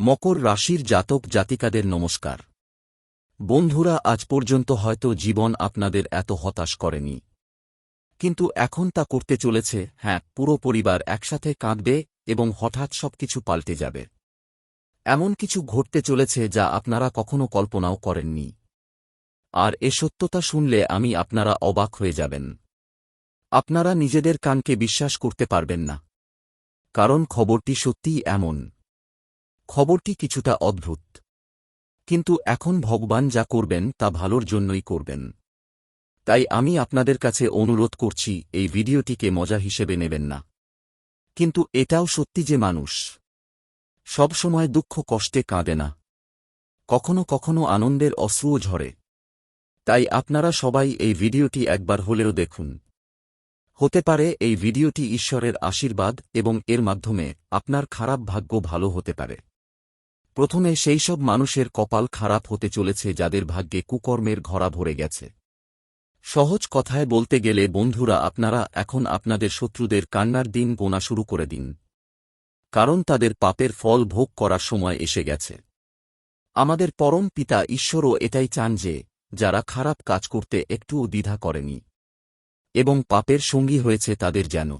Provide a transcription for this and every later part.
মকর রাশির জাতক জাতিকাদের নমস্কার। বন্ধুরা, আজ পর্যন্ত হয়তো জীবন আপনাদের এত হতাশ করেনি। কিন্তু এখন তা করতে চলেছে হ্যাঁ পুরো পরিবার একসাথে কাঁদবে এবং হঠাৎ সবকিছু পাল্টে যাবে। এমন কিছু ঘটতে চলেছে যা আপনারা কখনো কল্পনাও করেননি। আর এ সত্যতা শুনলে আমি আপনারা অবাক হয়ে যাবেন। আপনারা নিজেদের কানকে বিশ্বাস করতে পারবেন না। কারণ খবরটি সত্যিই এমন। খবরটি কিছুটা অদ্ভুত। কিন্তু এখন ভগবান যা করবেন তা ভালোর জন্যই করবেন। তাই আমি আপনাদের কাছে অনুরোধ করছি, এই ভিডিওটিকে মজা হিসেবে নেবেন না। কিন্তু এটাও সত্যি যে মানুষ। সব সময় দুঃখ কষ্টে কাঁদে না। কখনো কখনো আনন্দের অশ্রুও ঝরে। তাই আপনারা সবাই এই ভিডিওটি একবার হলেও দেখুন। হতে পারে এই ভিডিওটি ঈশ্বরের আশীর্বাদ এবং এর মাধ্যমে আপনার খারাপ ভাগ্য ভালো হতে পারে। প্রথমে সেই সব মানুষের কপাল খারাপ হতে চলেছে যাদের ভাগ্যে কুকর্মের ঘরা ভরে গেছে। সহজ কথায় বলতে গেলে, বন্ধুরা, আপনারা এখন আপনাদের শত্রুদের কান্নার দিন গোনা শুরু করে দিন। কারণ তাদের পাপের ফল ভোগ করার সময় এসে গেছে। আমাদের পরম পিতা ঈশ্বরও এটাই চান যে, যারা খারাপ কাজ করতে একটুও দ্বিধা করেনি এবং পাপের সঙ্গী হয়েছে তাদের যেন।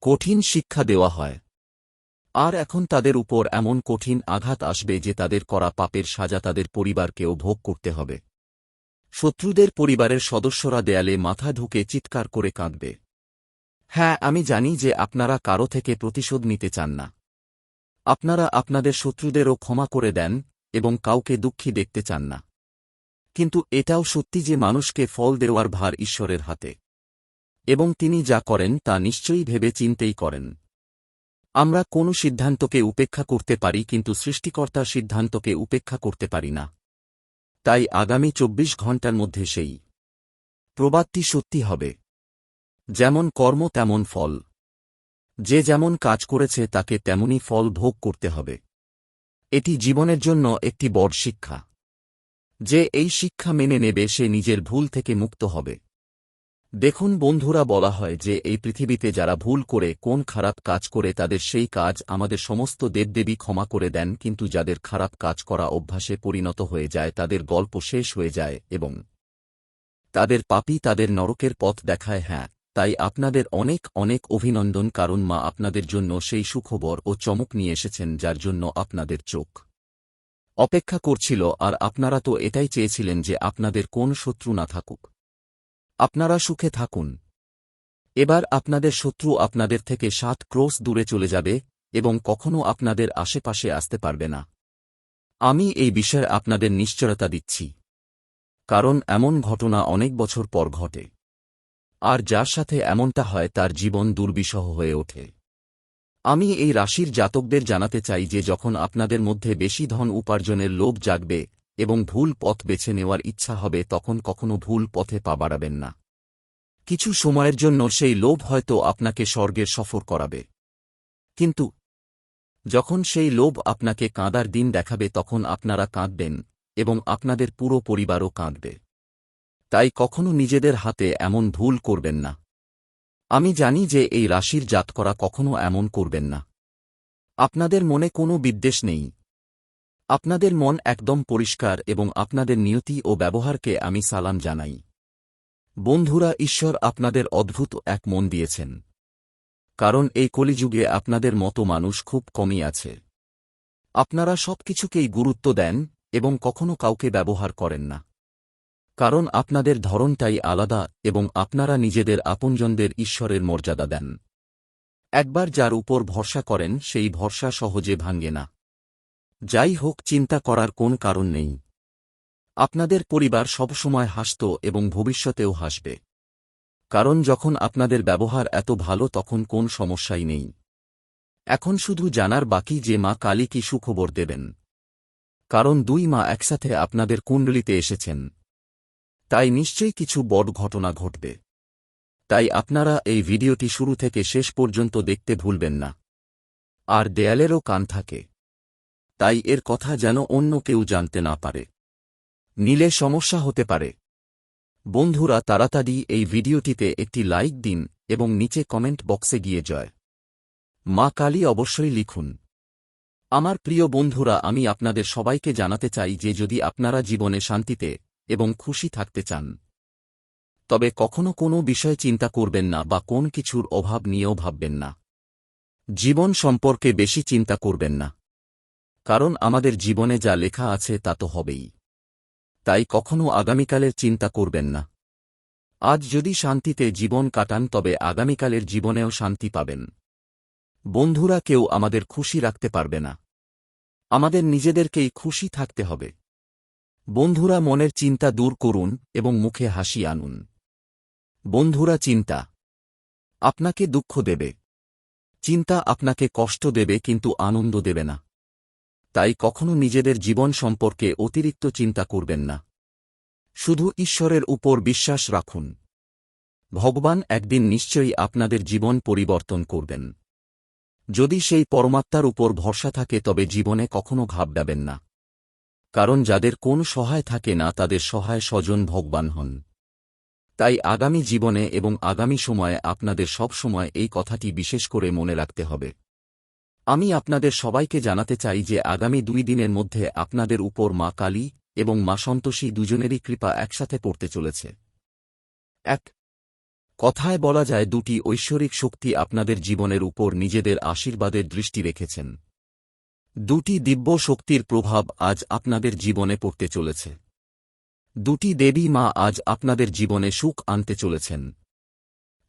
কঠিন শিক্ষা দেওয়া হয়। আর এখন তাদের উপর এমন কঠিন আঘাত আসবে যে তাদের করা পাপের সাজা তাদের পরিবারকেও ভোগ করতে হবে। শত্রুদের পরিবারের সদস্যরা দেয়ালে মাথা ঢুকে চিৎকার করে কাঁদবে। হ্যাঁ আমি জানি যে আপনারা কারও থেকে প্রতিশোধ নিতে চান না। আপনারা আপনাদের শত্রুদেরও ক্ষমা করে দেন এবং কাউকে দুঃখী দেখতে চান না। কিন্তু এটাও সত্যি যে মানুষকে ফল দেওয়ার ভার ঈশ্বরের হাতে। এবং তিনি যা করেন তা নিশ্চয়ই ভেবে চিনতেই করেন। আমরা কোনো সিদ্ধান্তকে উপেক্ষা করতে পারি কিন্তু সৃষ্টিকর্তার সিদ্ধান্তকে উপেক্ষা করতে পারি না। তাই আগামী চব্বিশ ঘণ্টার মধ্যে সেই প্রবাদটি সত্যি হবে। যেমন কর্ম তেমন ফল। যে যেমন কাজ করেছে তাকে তেমনই ফল ভোগ করতে হবে। এটি জীবনের জন্য একটি বড় শিক্ষা। যে এই শিক্ষা মেনে নেবে সে নিজের ভুল থেকে মুক্ত হবে। দেখুন বন্ধুরা, বলা হয় যে এই পৃথিবীতে যারা ভুল করে, কোন খারাপ কাজ করে, তাদের সেই কাজ আমাদের সমস্ত দেবদেবী ক্ষমা করে দেন, কিন্তু যাদের খারাপ কাজ করা অভ্যাসে পরিণত হয়ে যায়, তাদের গল্প শেষ হয়ে যায় এবং তাদের পাপি তাদের নরকের পথ দেখায়। হ্যাঁ তাই আপনাদের অনেক অনেক অভিনন্দন, কারণ মা আপনাদের জন্য সেই সুখবর ও চমক নিয়ে এসেছেন, যার জন্য আপনাদের চোখ অপেক্ষা করছিল, আর আপনারা তো এটাই চেয়েছিলেন যে আপনাদের কোন শত্রু না থাকুক। আপনারা সুখে থাকুন। এবার আপনাদের শত্রু আপনাদের থেকে সাত ক্রোশ দূরে চলে যাবে এবং কখনও আপনাদের আশেপাশে আসতে পারবে না। আমি এই বিষয়ে আপনাদের নিশ্চয়তা দিচ্ছি। কারণ এমন ঘটনা অনেক বছর পর ঘটে। আর যার সাথে এমনটা হয় তার জীবন দুর্বিষহ হয়ে ওঠে। আমি এই রাশির জাতকদের জানাতে চাই যে যখন আপনাদের মধ্যে বেশি ধন উপার্জনের লোভ জাগবে এবং ভুল পথ বেছে নেওয়ার ইচ্ছা হবে তখন কখনো ভুল পথে পা বাড়াবেন না। কিছু সময়ের জন্য সেই লোভ হয়তো আপনাকে স্বর্গের সফর করাবে। কিন্তু যখন সেই লোভ আপনাকে কাঁদার দিন দেখাবে তখন আপনারা কাঁদবেন এবং আপনাদের পুরো পরিবারও কাঁদবে। তাই কখনো নিজেদের হাতে এমন ভুল করবেন না। আমি জানি যে এই রাশির জাত করা কখনো এমন করবেন না। আপনাদের মনে কোনো বিদ্বেষ নেই। আপনাদের মন একদম পরিষ্কার এবং আপনাদের নিয়তি ও ব্যবহারকে আমি সালাম জানাই। বন্ধুরা, ঈশ্বর আপনাদের অদ্ভুত এক মন দিয়েছেন। কারণ এই কলিযুগে আপনাদের মতো মানুষ খুব কমই আছে। আপনারা সব কিছুকেই গুরুত্ব দেন এবং কখনো কাউকে ব্যবহার করেন না। কারণ আপনাদের ধরনটাই আলাদা এবং আপনারা নিজেদের আপনজনদের ঈশ্বরের মর্যাদা দেন। একবার যার উপর ভরসা করেন, সেই ভরসা সহজে ভাঙ্গে না। যাই হোক, চিন্তা করার কোন কারণ নেই। আপনাদের পরিবার সবসময় হাসত এবং ভবিষ্যতেও হাসবে। কারণ যখন আপনাদের ব্যবহার এত ভালো, তখন কোন সমস্যাই নেই। এখন শুধু জানার বাকি যে মা কালী কি সুখবর দেবেন। কারণ দুই মা একসাথে আপনাদের কুণ্ডলিতে এসেছেন। তাই নিশ্চয়ই কিছু বড় ঘটনা ঘটবে। তাই আপনারা এই ভিডিওটি শুরু থেকে শেষ পর্যন্ত দেখতে ভুলবেন না। আর দেয়ালেরও কান থাকে। তাই এর কথা যেন অন্য কেউ জানতে না পারে। নিলে সমস্যা হতে পারে। বন্ধুরা, তাড়াতাড়ি এই ভিডিওটিতে একটি লাইক দিন এবং নিচে কমেন্ট বক্সে গিয়ে জয়। মা কালী অবশ্যই লিখুন। আমার প্রিয় বন্ধুরা, আমি আপনাদের সবাইকে জানাতে চাই যে যদি আপনারা জীবনে শান্তিতে এবং খুশি থাকতে চান, তবে কখনো কোনো বিষয় চিন্তা করবেন না বা কোন কিছুর অভাব নিয়েও ভাববেন না। জীবন সম্পর্কে বেশি চিন্তা করবেন না। কারণ আমাদের জীবনে যা লেখা আছে তা তো হবেই। তাই কখনো আগামীকালের চিন্তা করবেন না। আজ যদি শান্তিতে জীবন কাটান, তবে আগামীকালের জীবনেও শান্তি পাবেন। বন্ধুরা, কেউ আমাদের খুশি রাখতে পারবে না। আমাদের নিজেদেরকেই খুশি থাকতে হবে। বন্ধুরা, মনের চিন্তা দূর করুন এবং মুখে হাসি আনুন। বন্ধুরা, চিন্তা আপনাকে দুঃখ দেবে। চিন্তা আপনাকে কষ্ট দেবে, কিন্তু আনন্দ দেবে না। তাই কখনো নিজেদের জীবন সম্পর্কে অতিরিক্ত চিন্তা করবেন না। শুধু ঈশ্বরের উপর বিশ্বাস রাখুন। ভগবান একদিন নিশ্চয়ই আপনাদের জীবন পরিবর্তন করবেন। যদি সেই পরমাত্মার উপর ভরসা থাকে তবে জীবনে কখনো ঘাবড়াবেন না। কারণ যাদের কোন সহায় থাকে না তাদের সহায় স্বজন ভগবান হন। তাই আগামী জীবনে এবং আগামী সময়ে আপনাদের সব সময় এই কথাটি বিশেষ করে মনে রাখতে হবে। আমি আপনাদের সবাইকে জানাতে চাই যে আগামী দুই দিনের মধ্যে আপনাদের উপর মা কালী এবং মা সন্তোষী দুজনেরই কৃপা একসাথে পড়তে চলেছে। এক, কথায় বলা যায় দুটি ঐশ্বরিক শক্তি আপনাদের জীবনের উপর নিজেদের আশীর্বাদের দৃষ্টি রেখেছেন। দুটি দিব্য শক্তির প্রভাব আজ আপনাদের জীবনে পড়তে চলেছে। দুটি দেবী মা আজ আপনাদের জীবনে সুখ আনতে চলেছেন।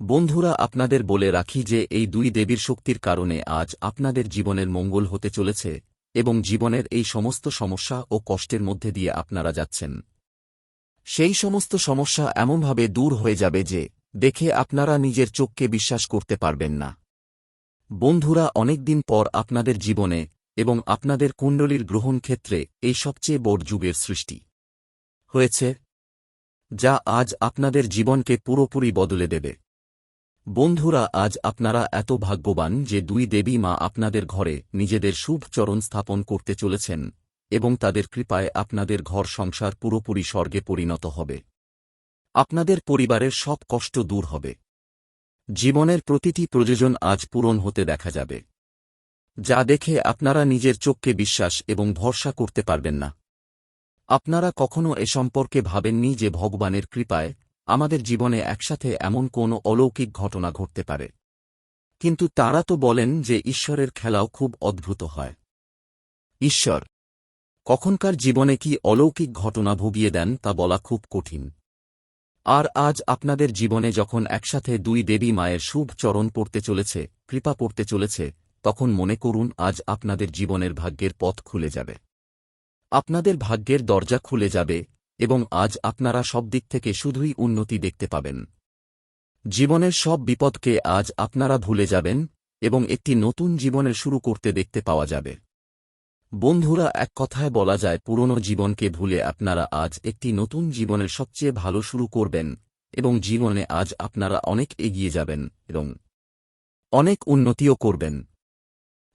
বন্ধুরা, আপনাদের বলে রাখি যে এই দুই দেবীর শক্তির কারণে আজ আপনাদের জীবনের মঙ্গল হতে চলেছে এবং জীবনের এই সমস্ত সমস্যা ও কষ্টের মধ্যে দিয়ে আপনারা যাচ্ছেন। সেই সমস্ত সমস্যা এমনভাবে দূর হয়ে যাবে যে দেখে আপনারা নিজের চোখকে বিশ্বাস করতে পারবেন না। বন্ধুরা, অনেকদিন পর আপনাদের জীবনে এবং আপনাদের কুণ্ডলীর গ্রহণ ক্ষেত্রে এই সবচেয়ে বড় যুগের সৃষ্টি হয়েছে, যা আজ আপনাদের জীবনকে পুরোপুরি বদলে দেবে। বন্ধুরা, আজ আপনারা এত ভাগ্যবান যে দুই দেবী মা আপনাদের ঘরে নিজেদের শুভ চরণ স্থাপন করতে চলেছেন এবং তাদের কৃপায় আপনাদের ঘর সংসার পুরোপুরি স্বর্গে পরিণত হবে। আপনাদের পরিবারের সব কষ্ট দূর হবে। জীবনের প্রতিটি প্রয়োজন আজ পূরণ হতে দেখা যাবে। যা দেখে আপনারা নিজের চোখকে বিশ্বাস এবং ভরসা করতে পারবেন না। আপনারা কখনো এ সম্পর্কে ভাবেননি যে ভগবানের কৃপায় আমাদের জীবনে একসাথে এমন কোনো অলৌকিক ঘটনা ঘটতে পারে। কিন্তু তারা তো বলেন যে ঈশ্বরের খেলাও খুব অদ্ভুত হয়। ঈশ্বর, কখনকার জীবনে কি অলৌকিক ঘটনা ভুগিয়ে দেন তা বলা খুব কঠিন। আর আজ আপনাদের জীবনে যখন একসাথে দুই দেবী মায়ের শুভ চরণ পড়তে চলেছে, কৃপা পড়তে চলেছে, তখন মনে করুন আজ আপনাদের জীবনের ভাগ্যের পথ খুলে যাবে। আপনাদের ভাগ্যের দরজা খুলে যাবে এবং আজ আপনারা সব দিক থেকে শুধুই উন্নতি দেখতে পাবেন। জীবনের সব বিপদকে আজ আপনারা ভুলে যাবেন এবং একটি নতুন জীবনের শুরু করতে দেখতে পাওয়া যাবে। বন্ধুরা, এক কথায় বলা যায়, পুরনো জীবনকে ভুলে আপনারা আজ একটি নতুন জীবনের সবচেয়ে ভালো শুরু করবেন এবং জীবনে আজ আপনারা অনেক এগিয়ে যাবেন এবং অনেক উন্নতিও করবেন।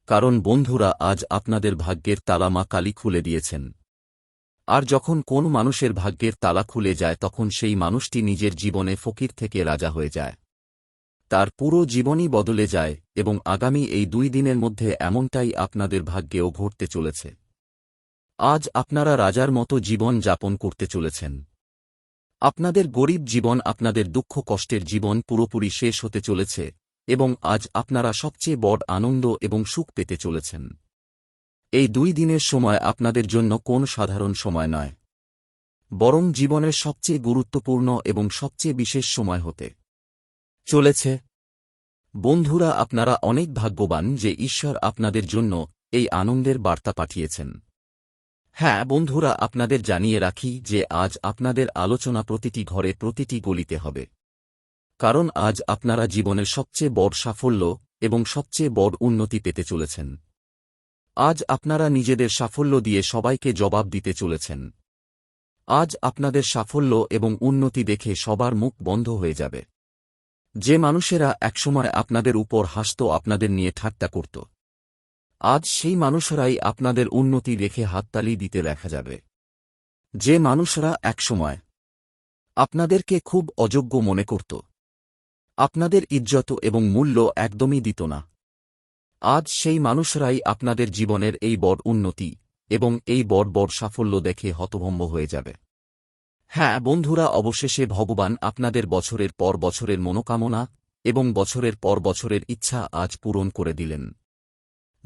কারণ বন্ধুরা, আজ আপনাদের ভাগ্যের তালা মা কালী খুলে দিয়েছেন। আর যখন কোন মানুষের ভাগ্যের তালা খুলে যায় তখন সেই মানুষটি নিজের জীবনে ফকির থেকে রাজা হয়ে যায়। তার পুরো জীবনই বদলে যায় এবং আগামী এই দুই দিনের মধ্যে এমনটাই আপনাদের ভাগ্যেও ঘটতে চলেছে। আজ আপনারা রাজার মতো জীবন যাপন করতে চলেছেন। আপনাদের গরিব জীবন, আপনাদের দুঃখ কষ্টের জীবন পুরোপুরি শেষ হতে চলেছে এবং আজ আপনারা সবচেয়ে বড় আনন্দ এবং সুখ পেতে চলেছেন। এই দুই দিনের সময় আপনাদের জন্য কোন সাধারণ সময় নয়। বরং জীবনের সবচেয়ে গুরুত্বপূর্ণ এবং সবচেয়ে বিশেষ সময় হতে চলেছে। বন্ধুরা, আপনারা অনেক ভাগ্যবান যে ঈশ্বর আপনাদের জন্য এই আনন্দের বার্তা পাঠিয়েছেন। হ্যাঁ বন্ধুরা, আপনাদের জানিয়ে রাখি যে আজ আপনাদের আলোচনা প্রতিটি ঘরে প্রতিটি গলিতে হবে। কারণ আজ আপনারা জীবনের সবচেয়ে বড় সাফল্য এবং সবচেয়ে বড় উন্নতি পেতে চলেছেন। আজ আপনারা নিজেদের সাফল্য দিয়ে সবাইকে জবাব দিতে চলেছেন। আজ আপনাদের সাফল্য এবং উন্নতি দেখে সবার মুখ বন্ধ হয়ে যাবে। যে মানুষেরা একসময় আপনাদের উপর হাসত, আপনাদের নিয়ে ঠাট্টা করত। আজ সেই মানুষেরাই আপনাদের উন্নতি রেখে হাততালি দিতে দেখা যাবে। যে মানুষরা একসময় আপনাদেরকে খুব অযোগ্য মনে করত। আপনাদের ইজ্জত এবং মূল্য একদমই দিত না। আজ সেই মানুষরাই আপনাদের জীবনের এই বড় উন্নতি এবং এই বড় বড় সাফল্য দেখে হতভম্ব হয়ে যাবে। হ্যাঁ বন্ধুরা, অবশেষে ভগবান আপনাদের বছরের পর বছরের মনোকামনা এবং বছরের পর বছরের ইচ্ছা আজ পূরণ করে দিলেন।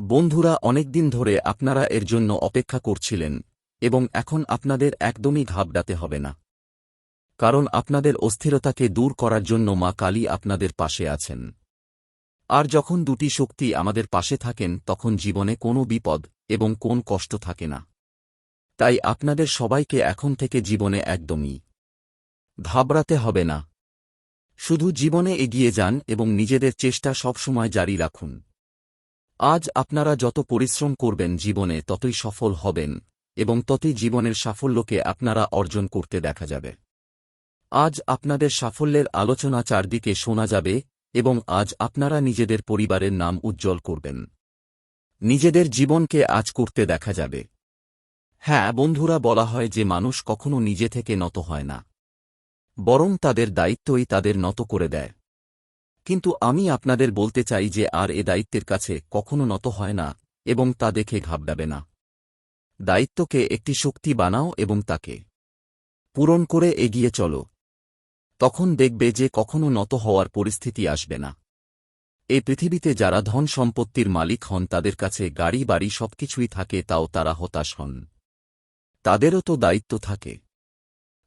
বন্ধুরা, অনেকদিন ধরে আপনারা এর জন্য অপেক্ষা করছিলেন এবং এখন আপনাদের একদমই ঘাবড়াতে হবে না। কারণ আপনাদের অস্থিরতাকে দূর করার জন্য মা কালী আপনাদের পাশে আছেন। আর যখন দুটি শক্তি আমাদের পাশে থাকেন, তখন জীবনে কোনো বিপদ এবং কোন কষ্ট থাকে না। তাই আপনাদের সবাইকে এখন থেকে জীবনে একদমই ঘাবড়াতে হবে না। শুধু জীবনে এগিয়ে যান এবং নিজেদের চেষ্টা সবসময় জারি রাখুন। আজ আপনারা যত পরিশ্রম করবেন জীবনে, ততই সফল হবেন এবং ততই জীবনের সাফল্যকে আপনারা অর্জন করতে দেখা যাবে। আজ আপনাদের সাফল্যের আলোচনা চারদিকে শোনা যাবে এবং আজ আপনারা নিজেদের পরিবারের নাম উজ্জ্বল করবেন। নিজেদের জীবনকে আজ করতে দেখা যাবে। হ্যাঁ বন্ধুরা, বলা হয় যে মানুষ কখনো নিজে থেকে নত হয় না। বরং তাদের দায়িত্বই তাদের নত করে দেয়। কিন্তু আমি আপনাদের বলতে চাই যে আর এ দায়িত্বের কাছে কখনো নত হয় না এবং তা দেখে ঘাবড়াবে না। দায়িত্বকে একটি শক্তি বানাও এবং তাকে পূরণ করে এগিয়ে চলো। তখন দেখবে যে কখনো নত হওয়ার পরিস্থিতি আসবে না। এই পৃথিবীতে যারা ধন সম্পত্তির মালিক হন, তাদের কাছে গাড়ি, বাড়ি সবকিছুই থাকে, তাও তারা হতাশ হন। তাদেরও তো দায়িত্ব থাকে।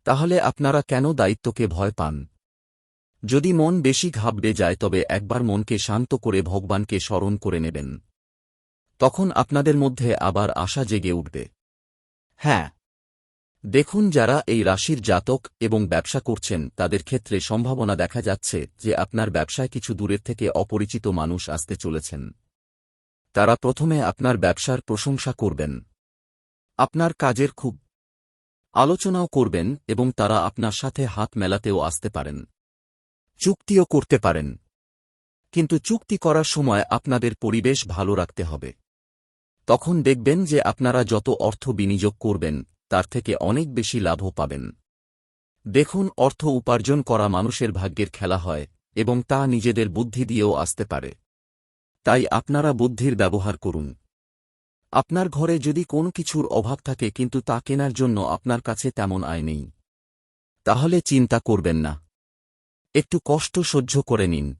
তাহলে আপনারা কেন দায়িত্বকে ভয় পান? যদি মন বেশি ঘাবড়ে যায়, তবে একবার মনকে শান্ত করে ভগবানকে স্মরণ করে নেবেন। তখন আপনাদের মধ্যে আবার আশা জেগে উঠবে। হ্যাঁ দেখুন যারা এই রাশির জাতক এবং ব্যবসা করছেন, তাদের ক্ষেত্রে সম্ভাবনা দেখা যাচ্ছে যে আপনার ব্যবসায় কিছু দূরের থেকে অপরিচিত মানুষ আসতে চলেছেন। তারা প্রথমে আপনার ব্যবসার প্রশংসা করবেন। আপনার কাজের খুব আলোচনাও করবেন এবং তারা আপনার সাথে হাত মেলাতেও আসতে পারেন। চুক্তিও করতে পারেন। কিন্তু চুক্তি করার সময় আপনাদের পরিবেশ ভালো রাখতে হবে। তখন দেখবেন যে আপনারা যত অর্থ বিনিয়োগ করবেন তার থেকে অনেক বেশি লাভও পাবেন। দেখুন, অর্থ উপার্জন করা মানুষের ভাগ্যের খেলা হয় এবং তা নিজেদের বুদ্ধি দিয়েও আসতে পারে। তাই আপনারা বুদ্ধির ব্যবহার করুন। আপনার ঘরে যদি কোনো কিছুর অভাব থাকে কিন্তু তা কেনার জন্য আপনার কাছে তেমন আয় নেই। তাহলে চিন্তা করবেন না। একটু কষ্ট সহ্য করে নিন।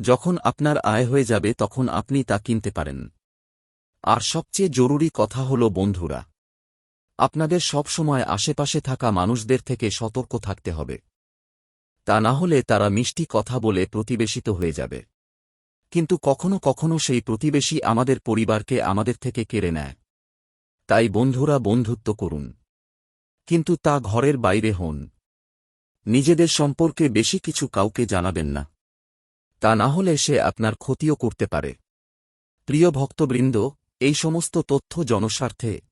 যখন আপনার আয় হয়ে যাবে তখন আপনি তা কিনতে পারেন। আর সবচেয়ে জরুরি কথা হল বন্ধুরা আপনাদের সবসময় আশেপাশে থাকা মানুষদের থেকে সতর্ক থাকতে হবে। তা না হলে তারা মিষ্টি কথা বলে প্রতিবেশিত হয়ে যাবে। কিন্তু কখনো কখনো সেই প্রতিবেশী আমাদের পরিবারকে আমাদের থেকে কেড়ে নেয়। তাই বন্ধুরা বন্ধুত্ব করুন। কিন্তু তা ঘরের বাইরে হন। নিজেদের সম্পর্কে বেশি কিছু কাউকে জানাবেন না। তা না হলে সে আপনার ক্ষতিও করতে পারে। প্রিয় ভক্তবৃন্দ, এই সমস্ত তথ্য জনস্বার্থে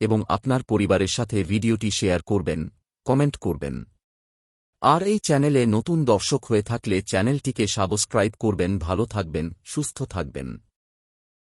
এবং আপনার পরিবারের সাথে ভিডিওটি শেয়ার করবেন, কমেন্ট করবেন। আর এই চ্যানেলে নতুন দর্শক হয়ে থাকলে চ্যানেলটিকে সাবস্ক্রাইব করবেন, ভালো থাকবেন, সুস্থ থাকবেন।